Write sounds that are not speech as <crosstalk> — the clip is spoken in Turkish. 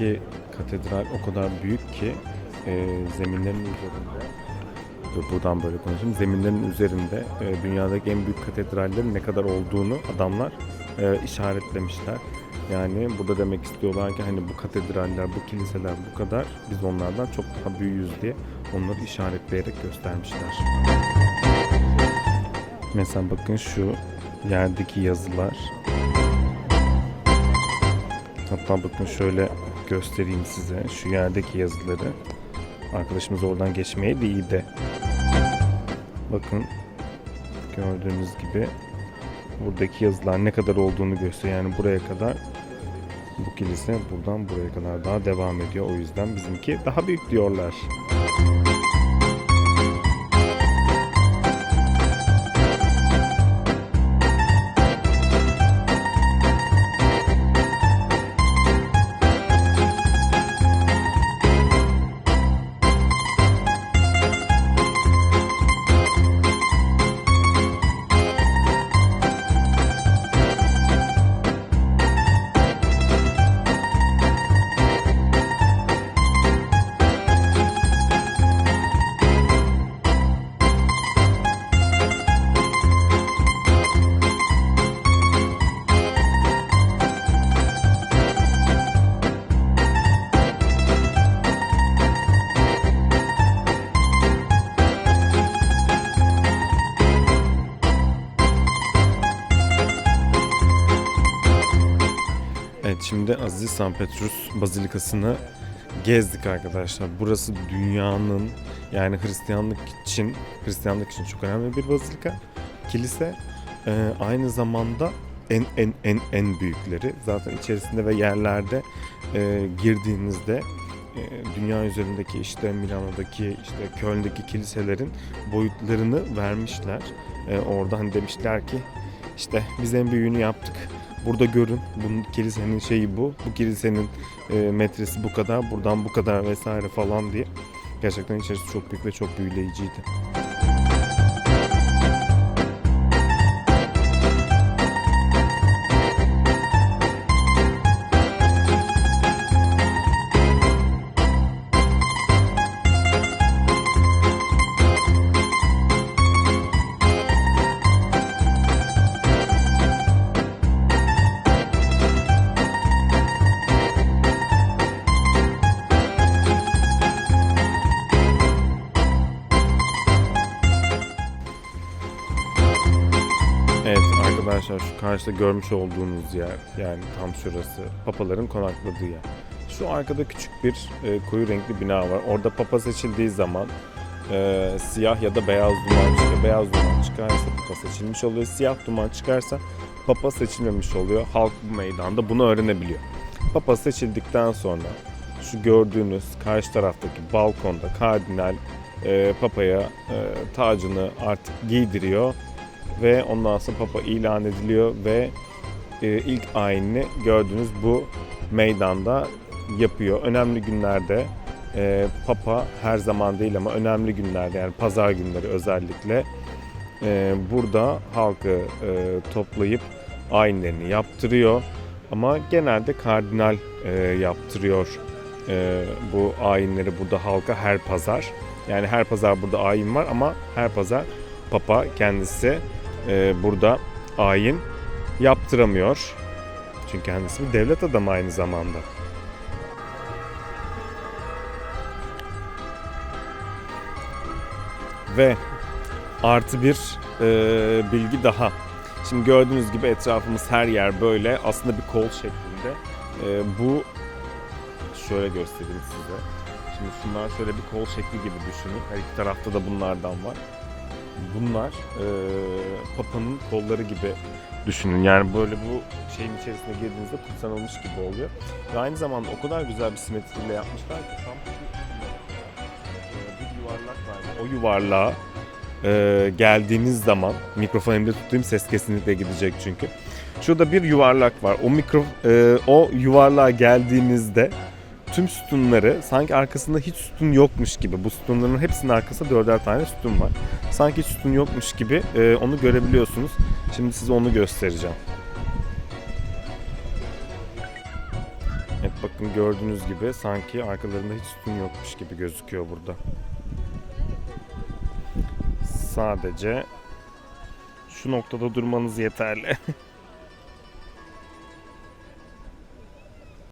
Buradaki katedral o kadar büyük ki e, zeminlerin üzerinde Dur, buradan böyle konuşayım. Zeminlerin üzerinde e, dünyadaki en büyük katedrallerin ne kadar olduğunu adamlar e, işaretlemişler. Yani burada demek istiyorlar ki hani bu katedraller, bu kiliseler bu kadar biz onlardan çok daha büyüğüz diye onları işaretleyerek göstermişler. Mesela bakın şu yerdeki yazılar. Hatta bakın şöyle göstereyim size şu yerdeki yazıları. Arkadaşımız oradan geçmeye değil de. Bakın gördüğünüz gibi buradaki yazılar ne kadar olduğunu gösteriyor. Yani buraya kadar bu kilise buradan buraya kadar daha devam ediyor. O yüzden bizimki daha büyük diyorlar. Şimdi Aziz San Petrus Bazilikası'nı gezdik arkadaşlar. Burası dünyanın yani Hristiyanlık için Hristiyanlık için çok önemli bir bazilika. Kilise e, aynı zamanda en en en en büyükleri. Zaten içerisinde ve yerlerde e, girdiğinizde e, dünya üzerindeki işte Milano'daki işte Köln'deki kiliselerin boyutlarını vermişler. E, orada hani demişler ki işte biz en büyüğünü yaptık. Burada görün. Bunun kilisenin şeyi bu. Bu kilisenin e, metresi bu kadar. Buradan bu kadar vesaire falan diye. Gerçekten içerisi çok büyük ve çok büyüleyiciydi. Arkadaşlar şu karşıda görmüş olduğunuz yer yani tam şurası papaların konakladığı yer. Şu arkada küçük bir e, koyu renkli bina var. Orada papa seçildiği zaman e, siyah ya da beyaz duman çıkıyor. Beyaz duman çıkarsa papa seçilmiş oluyor. Siyah duman çıkarsa papa seçilmemiş oluyor. Halk bu meydanda bunu öğrenebiliyor. Papa seçildikten sonra şu gördüğünüz karşı taraftaki balkonda kardinal e, papaya e, tacını artık giydiriyor ve ondan sonra Papa ilan ediliyor ve e, ilk ayinini gördüğünüz bu meydanda yapıyor. Önemli günlerde e, Papa her zaman değil ama önemli günlerde yani pazar günleri özellikle e, burada halkı e, toplayıp ayinlerini yaptırıyor. Ama genelde kardinal e, yaptırıyor e, bu ayinleri burada halka her pazar. Yani her pazar burada ayin var ama her pazar Papa kendisi e, burada ayin yaptıramıyor. Çünkü kendisi bir devlet adamı aynı zamanda. Ve artı bir e, bilgi daha. Şimdi gördüğünüz gibi etrafımız her yer böyle aslında bir kol şeklinde. E, bu şöyle göstereyim size. Şimdi şunlar şöyle bir kol şekli gibi düşünün. Her iki tarafta da bunlardan var bunlar e, Papa'nın kolları gibi düşünün. Yani böyle bu şeyin içerisine girdiğinizde kutsanılmış gibi oluyor. Ve aynı zamanda o kadar güzel bir simetriyle yapmışlar ki tam bir yuvarlak var. O yuvarlağa e, geldiğiniz zaman mikrofon elimde tuttuğum ses kesinlikle gidecek çünkü. Şurada bir yuvarlak var. O mikro e, o yuvarlığa geldiğinizde tüm sütunları sanki arkasında hiç sütun yokmuş gibi. Bu sütunların hepsinin arkasında dörder tane sütun var. Sanki hiç sütun yokmuş gibi e, onu görebiliyorsunuz. Şimdi size onu göstereceğim. Evet Bakın gördüğünüz gibi sanki arkalarında hiç sütun yokmuş gibi gözüküyor burada. Sadece şu noktada durmanız yeterli. <laughs>